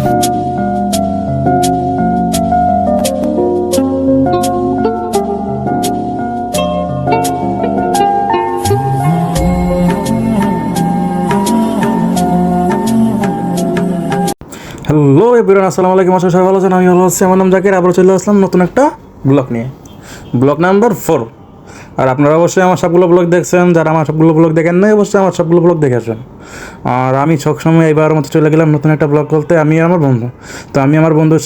Hello everyone আসসালামু আলাইকুম করি সবাই ভালো আমি ভালো আছি নাম জাকির আবার চলে আসলাম নতুন একটা ব্লগ নিয়ে। ব্লগ নাম্বার ফোর আর আপনারা অবশ্যই আমার সবগুলো ব্লগ দেখছেন, যারা আমার সবগুলো ব্লগ দেখেন নাই, অবশ্যই আমার সবগুলো ব্লগ দেখেছেন আর আমি সবসময় এইবার মতো চলে গেলাম নতুন একটা ব্লগ করতে, আমি আমার বন্ধু। তো আমি আমার বন্ধুর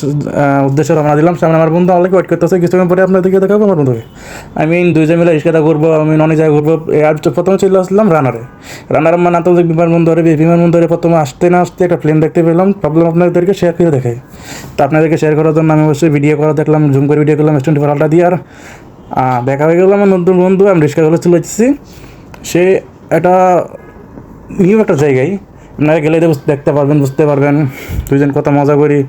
উদ্দেশ্যে রওনা দিলাম, সামনে আমার বন্ধু আমাকে ওয়েট করতেছে, কিছুক্ষণ পরে আপনাদেরকে দেখাবো আমার বন্ধুকে। আমি দুইজন মিলে রিক্সাটা ঘুরবো, আমি ননি জায়গায় ঘুরবো। আর প্রথমে চলে আসলাম রানারে। রানার মানে আন্তর্জাতিক বিমানবন্দরে বিমানবন্দরে প্রথমে আসতে না আসতে একটা প্লেন দেখতে পেলাম। ভাবলাম আপনাদেরকে শেয়ার করে দেখাই। তো আপনাদেরকে শেয়ার করার জন্য আমি অবশ্যই ভিডিও করা দেখলাম জুম করে ভিডিও করলাম টোয়েন্টি ফোর দিয়ে আর দেখা হয়ে গেল আমার নতুন বন্ধু, আমি রিক্সা করে চলে যাচ্ছি। সে একটা নিউ একটা জায়গায়, আপনারা গেলে দেখতে পারবেন, বুঝতে পারবেন। দুইজন কত মজা করি।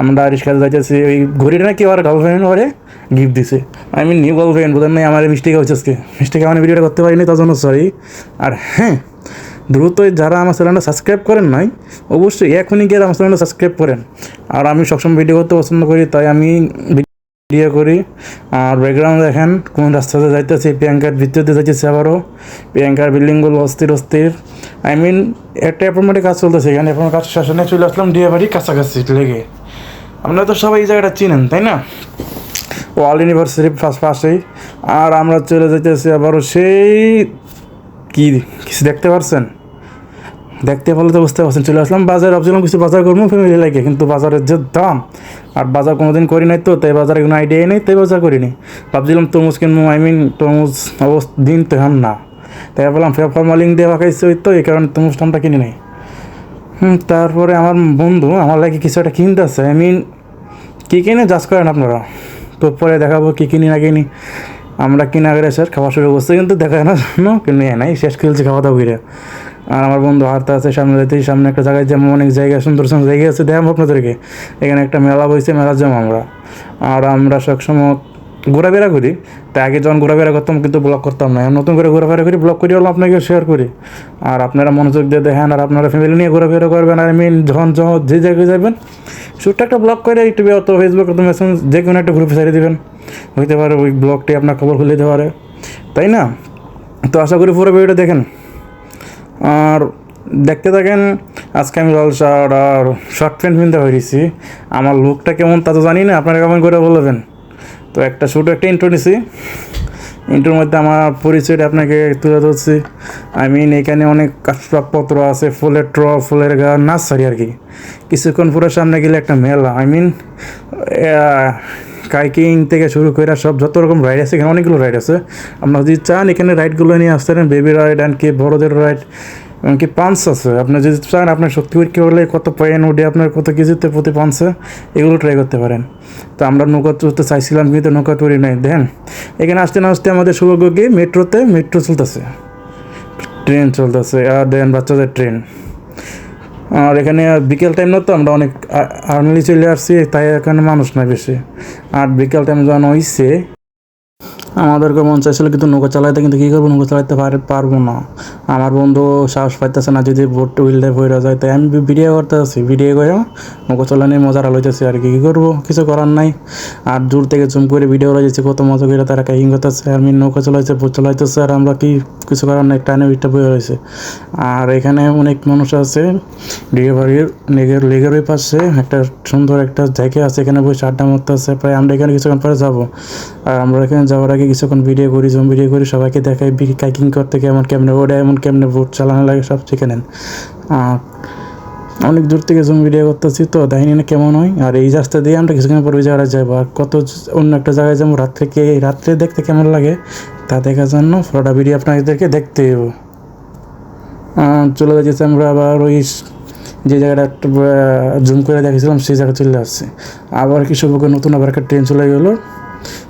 আমরা রিক্সাতে যাইতেছি ওই ঘড়িটা নাকি ওর গার্লফ্রেন্ড ওরে গিফট দিছে। আই মিন নিউ গার্লফ্রেন্ড বোধ নাই আমার মিস্টেক হয়েছে আজকে। মিস্টেক আমার ভিডিওটা করতে পারিনি, তার জন্য সরি আর হ্যাঁ দ্রুত যারা আমার চ্যানেলটা সাবস্ক্রাইব করেন নাই, অবশ্যই এখনই গিয়ে আমার চ্যানেলটা সাবস্ক্রাইব করেন। আর আমি সবসময় ভিডিও করতে পছন্দ করি, তাই আমি ভিডিও করি। আর ব্যাকগ্রাউন্ড দেখেন, কোন রাস্তাতে যাইতেছি প্রিয়াঙ্কার ভিতরে যাইতেছে আবারও। প্রিয়াঙ্কার বিল্ডিংগুলো অস্থির অস্থির। আই মিন একটা অ্যাপার্টমেন্টে কাজ চলতেছে, এখানে এখন কাজ শাসনে চলে আসলাম ডিয়া বাড়ি কাছাকাছি লেগে। আপনারা তো সবাই এই জায়গাটা চিনেন, তাই না? ওয়ার্ল্ড ইউনিভার্সিটি ফার্স্ট পাশেই। আর আমরা চলে যাইতেছি আবারও সেই কি কিছু দেখতে পারছেন? দেখতে পারলে তো বুঝতে পারছেন, চলে আসলাম বাজার। ভাবছিলাম কিছু বাজার করব ফ্যামিলি লাগে, কিন্তু বাজারের যে দাম, আর বাজার কোনোদিন করি নাই তো, তাই বাজারে কোনো আইডিয়াই নেই, তাই বাজার করিনি। ভাবছিলাম তরমুজ কিনবো আই মিন তরমুজ অবস্থা দিন তো এখন না। তাই বললাম ভাবলাম ফর্মালিং দিয়ে পাকাইছে ওই তো, এই কারণে তরমুজ টামটা কিনি নাই। তারপরে আমার বন্ধু, আমার লাগে কিছু একটা কিনতে আছে আই মিন কী কিনে জাজ করেন আপনারা। তো পরে দেখাবো কী কিনি না কিনি। আমরা কিনা করে স্যার খাওয়া শুরু করছি, কিন্তু দেখা না কিনে নাই, শেষ খেলছি খাওয়া দাওয়া করে। আর আমার বন্ধু হারতে আছে, সামনে যেতেই সামনে একটা জায়গায় যেমন অনেক জায়গা, সুন্দর সুন্দর জায়গা আছে দেখাম আপনাদেরকে। এখানে একটা মেলা বইছে, মেলার যাব আমরা। আর আমরা সবসময় ঘোরাফেরা করি। তাই আগে যখন ঘোরাফেরা করতাম, কিন্তু ব্লগ করতাম না। নতুন করে ঘোরাফেরা করি ব্লগ করি হলো আপনাকে শেয়ার করি। আর আপনারা মনোযোগ দিয়ে দেখেন, আর আপনারা ফ্যামিলি নিয়ে ঘোরাফেরা করবেন, আর মেন যখন যখন যে জায়গায় যাবেন, ছোট্ট একটা ব্লগ করে ইউটিউবে অত ফেসবুক অত মেসেজ যে কোনো একটা গ্রুপে ছেড়ে দেবেন। হইতে পারে ওই ব্লগটি আপনার খবর খুলে দিতে পারে। তাই না? তো আশা করি পুরো ভিডিওটা দেখেন। আর দেখতে থাকেন, আজকে আমি শার্ট আর শর্ট প্যান্ট কিনতে হয়েছি আমার লুকটা কেমন তা তো জানি না, আপনারা কেমন করে বলবেন। তো একটা ছোটো একটা ইন্ট্রো নিছি। ইন্ট্রোর মধ্যে আমার পরিচয়টা আপনাকে তুলে ধরছি। আই মিন এখানে অনেক আসবাবপত্র আছে, ফুলের ট্র, ফুলের গা, নার্সারি আর কি। কিছুক্ষণ পুরো সামনে গেলে একটা মেলা। আই মিন কাইকিং থেকে শুরু করে সব যত রকম রাইড আছে, এখানে অনেকগুলো রাইড আছে। আপনারা যদি চান, এখানে রাইডগুলো নিয়ে আসতে পারেন। বেবি রাইড অ্যান্ড কি বড়দের রাইড এমনকি পাঞ্চ আছে। আপনি যদি চান, আপনার শক্তি পরীক্ষা হলে কত পয়েন্ট উঠে আপনার কত কেজিতে প্রতি পাঞ্চে এগুলো ট্রাই করতে পারেন। তো আমরা নৌকা চলতে চাইছিলাম, কিন্তু নৌকা তৈরি নাই। দেখেন, এখানে আসতে না আসতে আমাদের সৌভাগ্য কি? মেট্রোতে, মেট্রো চলতেছে। ট্রেন চলতেছে, আর দেন বাচ্চাদের ট্রেন আর এখানে বিকেল টাইম না তো আমরা অনেক আর্লি চলে আসছি, তাই এখানে মানুষ না বেশি। আর বিকেল টাইম যখন হইছে আমাদেরকে মন চাইছিল কিন্তু নৌকা চালাইতে, কিন্তু কী করব? নৌকা চালাইতে পার পারব না। আমার বন্ধু সাহস পাইতেছে না যদি বোট উইলডে বইরা যায়। তাই আমি ভিডিও করতে আছি ভিডিও করে নৌকা চালানি মজার লইতেছি আর কি কী করব? কিছু করার নাই। আর দূর থেকে জুম করে ভিডিও যাচ্ছে, কত মজা করে তারা কাইকিং করতেছে। আমি নৌকা চালাইছে, বোট চালাইতেছে, আর আমরা কি কিছু করার নাই, টানে উইটা বয়ে রয়েছে। আর এখানে অনেক মানুষ আছে ডিগেবাড়ির লেগের লেগের ওই পাশে একটা সুন্দর একটা জায়গা আছে, এখানে বসে আড্ডা মারতে আছে প্রায় আমরা এখানে কিছুক্ষণ পরে যাব। আর আমরা এখানে যাওয়ার আগে কিছুক্ষণ ভিডিও করি জুম ভিডিও করি, সবাইকে দেখাই কাইকিং করতে কেমন কেমনে ওটা এমন কেমনে বোট চালানো লাগে, সব শিখে নেন। অনেক দূর থেকে জুম ভিডিও করতেছি তো দেখিনি না কেমন হয়। আর এই রাস্তা দিয়ে আমরা কিছুক্ষণ পরে জায়গায় যাব। আর কত অন্য একটা জায়গায় যাব, রাত্রে কে রাত্রে দেখতে কেমন লাগে, তা দেখার জন্য পুরোটা ভিডিও আপনাদেরকে দেখতে দেবো। চলে যাচ্ছি আমরা আবার ওই যে জায়গাটা জুম করে দেখেছিলাম, সেই জায়গায় চলে আসছে। আবার বুকে নতুন আবার একটা ট্রেন চলে গেলো।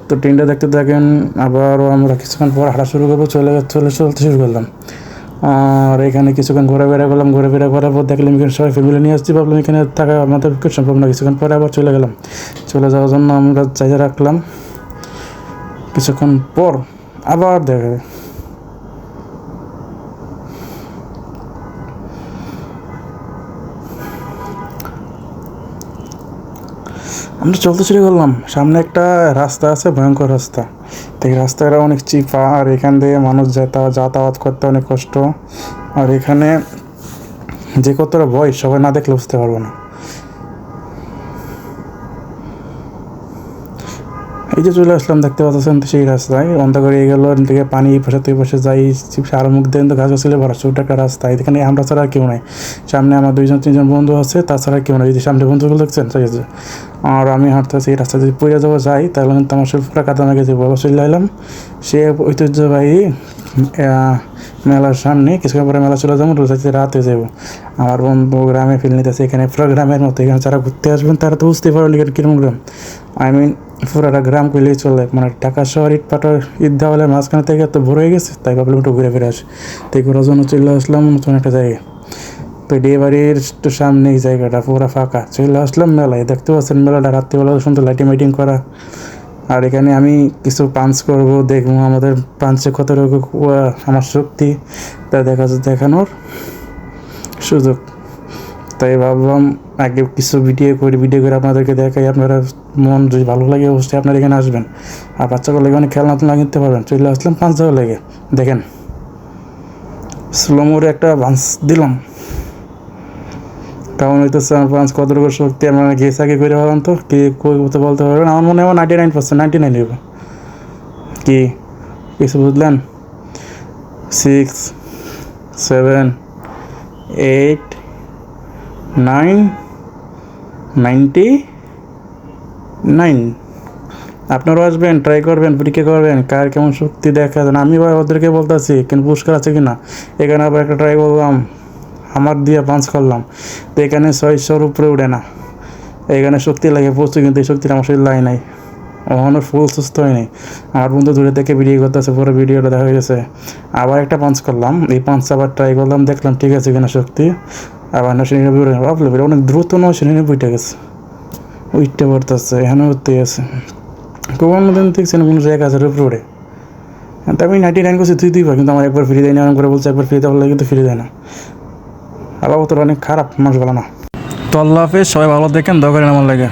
তো ট্রেনটা দেখতে দেখেন আবারও আমরা কিছুক্ষণ পর হাঁটা শুরু করব, চলে চলে চলতে শুরু করলাম। আর এখানে কিছুক্ষণ ঘোরাফেরা করলাম ঘোরাফেরা করার পর দেখলাম এখানে সবাই ফ্যামিলি নিয়ে আসছি, ভাবলাম এখানে থাকা আমাদের সম্ভব না, কিছুক্ষণ পরে আবার চলে গেলাম। চলে যাওয়ার জন্য আমরা চাইজা রাখলাম। কিছুক্ষণ পর আবার দেখা আমরা চলতে শুরু করলাম। সামনে একটা রাস্তা আছে, ভয়ঙ্কর রাস্তা। তো এই রাস্তাটা অনেক চিপা, আর এখান দিয়ে মানুষ যাতা, যাতায়াত করতে অনেক কষ্ট। আর এখানে যে কতটা বয়স সবাই না দেখলে বুঝতে পারব না। এই যে চলে আসলাম, দেখতে পাচ্ছেন, তো সেই রাস্তায় অন্ধকার হয়ে গেল থেকে পানি এই পাশে তুই পাশে যাই আর মুখ দিয়ে কিন্তু গাছ গাছলে ভরা, ছোট একটা রাস্তা। এখানে আমরা ছাড়া কেউ নাই। সামনে আমার দুইজন, তিনজন বন্ধু আছে তাছাড়া কেউ নাই। এই যে সামনে বন্ধুগুলো দেখছেন? ঠিক আছে আর আমি হাঁটতেছি, এই রাস্তা যদি পড়ে যাব, যাই। তাহলে কিন্তু আমার শরীর পুরো কাদা মেঘে যাব আবার চলে এলাম সে ঐতিহ্যবাহী মেলার সামনে, কিছুক্ষণ পরে মেলা চলে যাব রোজাতে রাতে যাব। আমার বন্ধু গ্রামে ফিল নিতেছে, এখানে পুরো গ্রামের মতো, এখানে যারা ঘুরতে আসবেন, তারা তো বুঝতে পারবেন এখানে কীরকম গ্রাম। আই মিন পুরোটা গ্রাম কইলেই চলে। মানে ঢাকা শহর ইট পাটার ঈদগা হলে মাঝখানে থেকে এত ভরে হয়ে গেছে, তাই ভাবলাম একটু ঘুরে ফিরে আসি। তাই ঘোরার জন্য চলে আসলাম নতুন একটা জায়গায়। তো ডে বাড়ির একটু সামনে এই জায়গাটা পুরো ফাঁকা। চলে আসলাম মেলায়। দেখতে পাচ্ছেন মেলাটা রাত্রিবেলা সুন্দর লাইটিং মাইটিং করা। আর এখানে আমি কিছু পাঞ্চ করব, দেখব আমাদের পাঞ্চে কত রকম আমার শক্তি। তা দেখা দেখানোর সুযোগ। তাই ভাবলাম আগে কিছু ভিডিও করি ভিডিও করে আপনাদেরকে দেখাই, আপনারা মন যদি ভালো লাগে অবশ্যই আপনারা এখানে আসবেন। আর বাচ্চাগুলো লেগে অনেক খেলনা টেলনা কিনতে পারবেন। চলে আসলাম পাঁচ দেওয়া লেগে। দেখেন স্লোমোরে একটা বাঞ্চ দিলাম। কারণ হইতেছে আমার পাঁচ কত রকম শক্তি? আমরা গেস আগে করে ভাবলাম তো, কে কই বলতে পারবেন? আমার মনে হয় ninety nine percent ninety nine নেব কি? কিছু বুঝলেন? Six seven eight nine ninety nine. আপনারাও আসবেন ট্রাই করবেন, পরীক্ষা করবেন, কার কেমন শক্তি দেখা যায় আমি ভাই ওদেরকে বলতেছি কিন্তু পুরস্কার আছে কি না এখানে আবার একটা ট্রাই করলাম, আমার দিয়ে পাঁচ করলাম। তো এখানে ছয়শোর উপরে উঠে না। এখানে শক্তি লাগে প্রচুর, কিন্তু এই শক্তিটা আমার শরীর লাগে নাই। ওখানে ফুল সুস্থ হয়নি। আমার বন্ধু, দূরে থেকে ভিডিও করতেছে, পুরো ভিডিওটা দেখা গেছে। আবার একটা পাঞ্চ করলাম, এই পাঞ্চ আবার ট্রাই করলাম, দেখলাম ঠিক আছে কিনা শক্তি। আবার নশো নিরানব্বই ভাবলাম ভাই অনেক দ্রুত নশো নিরানব্বইটা গেছে। উইটটা পড়তেছে, এখানে উঠতে গেছে। কোনো দিন দেখছেন কোনো জায়গা আছে উপরে আমি নাইনটি নাইন করছি, তুই দুইবার কিন্তু আমার একবার ফিরে দেয় না অনেক করে বলছে, একবার ফিরে দেওয়া কিন্তু ফিরে দেয় না। আল্লাহ তোর অনেক খারাপ মানুষ ভালো না। তো আল্লাহ হাফেজ, সবাই ভালো দেখেন দরকার আমার লাগে।